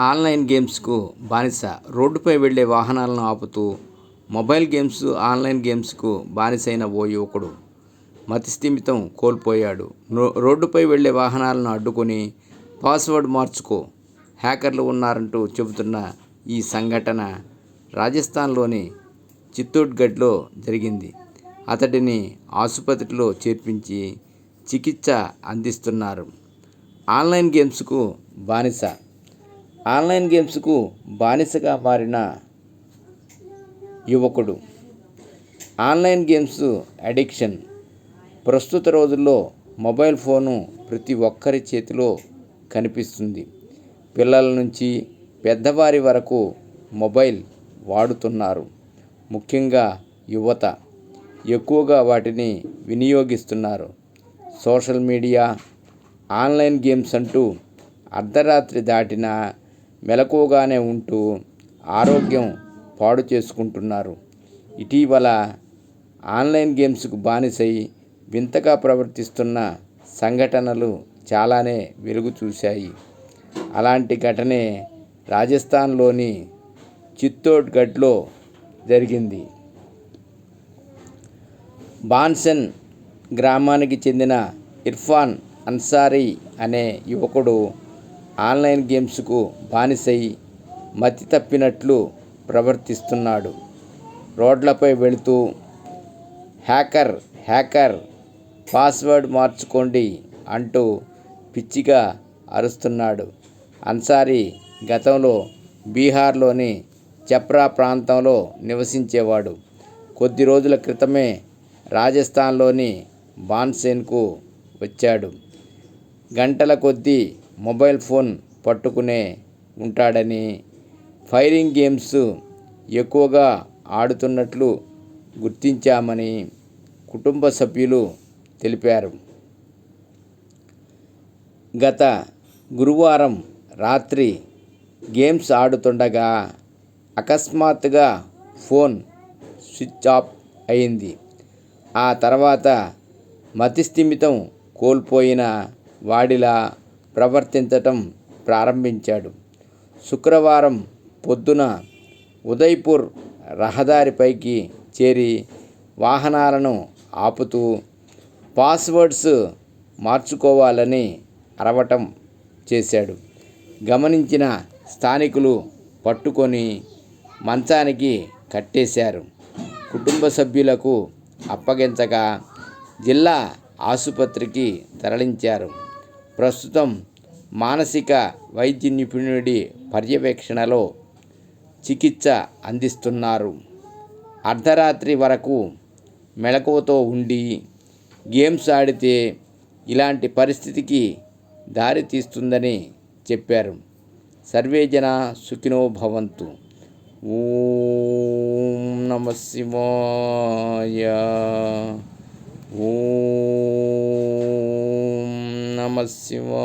Online గేమ్స్కు బానిస రోడ్డుపై వెళ్ళే వాహనాలను ఆపుతూ మొబైల్ గేమ్స్ ఆన్లైన్ గేమ్స్కు బానిసైన ఓ యువకుడు మతిస్థిమితం కోల్పోయాడు. రోడ్డుపై వెళ్ళే వాహనాలను అడ్డుకుని పాస్వర్డ్ మార్చుకో హ్యాకర్లు ఉన్నారంటూ చెబుతున్న ఈ సంఘటన రాజస్థాన్లోని చిత్తూర్గఢ్లో జరిగింది. అతడిని ఆసుపత్రిలో చేర్పించి చికిత్స అందిస్తున్నారు. ఆన్లైన్ గేమ్స్కు బానిస ఆన్లైన్ గేమ్స్కు బానిసగా మారిన యువకుడు. Online games addiction. ప్రస్తుత రోజుల్లో మొబైల్ ఫోను ప్రతి ఒక్కరి చేతిలో కనిపిస్తుంది. పిల్లల నుంచి పెద్దవారి వరకు మొబైల్ వాడుతున్నారు. ముఖ్యంగా యువత. ఎక్కువగా వాటిని వినియోగిస్తున్నారు. సోషల్ మీడియా ఆన్లైన్ గేమ్స్ అంటూ అర్ధరాత్రి దాటినా మెలకువగానే ఉంటూ ఆరోగ్యం పాడు చేసుకుంటున్నారు. ఇటీవల ఆన్లైన్ గేమ్స్కు బానిసై వింతగా ప్రవర్తిస్తున్న సంఘటనలు చాలానే వెలుగు చూశాయి. అలాంటి ఘటనే రాజస్థాన్లోని చిత్తోడ్గఢ్లో జరిగింది. బాన్సెన్ గ్రామానికి చెందిన ఇర్ఫాన్ అన్సారీ అనే యువకుడు ఆన్లైన్ గేమ్స్కు బానిసై మతి తప్పినట్లు ప్రవర్తిస్తున్నాడు. రోడ్లపై వెళుతూ హ్యాకర్ హ్యాకర్ పాస్వర్డ్ మార్చుకోండి అంటూ పిచ్చిగా అరుస్తున్నాడు. అన్సారీ గతంలో బీహార్లోని చప్రా ప్రాంతంలో నివసించేవాడు. కొద్ది రోజుల క్రితమే రాజస్థాన్లోని బాన్సేన్కు వచ్చాడు. గంటల కొద్దీ మొబైల్ ఫోన్ పట్టుకునే ఉంటాడని ఫైరింగ్ గేమ్స్ ఎక్కువగా ఆడుతున్నట్లు గుర్తించామని కుటుంబ సభ్యులు తెలిపారు. గత గురువారం రాత్రి గేమ్స్ ఆడుతుండగా అకస్మాత్తుగా ఫోన్ స్విచ్ ఆఫ్ అయింది. ఆ తర్వాత మతిస్థిమితం కోల్పోయిన వాడిలా ప్రవర్తించటం ప్రారంభించాడు. శుక్రవారం పొద్దున ఉదయ్పూర్ రహదారిపైకి చేరి వాహనాలను ఆపుతూ పాస్వర్డ్స్ మార్చుకోవాలని అరవటం చేశాడు. గమనించిన స్థానికులు పట్టుకొని మంచానికి కట్టేశారు. కుటుంబ సభ్యులకు అప్పగించగా జిల్లా ఆసుపత్రికి తరలించారు. ప్రస్తుతం మానసిక వైద్య నిపుణుడి పర్యవేక్షణలో చికిత్స అందిస్తున్నారు. అర్ధరాత్రి వరకు మెలకువతో ఉండి గేమ్స్ ఆడితే ఇలాంటి పరిస్థితికి దారి తీస్తుందని చెప్పారు. సర్వేజన సుఖినో భవంతు. ఓం నమ శివాయ. ఓం నమ శివాయ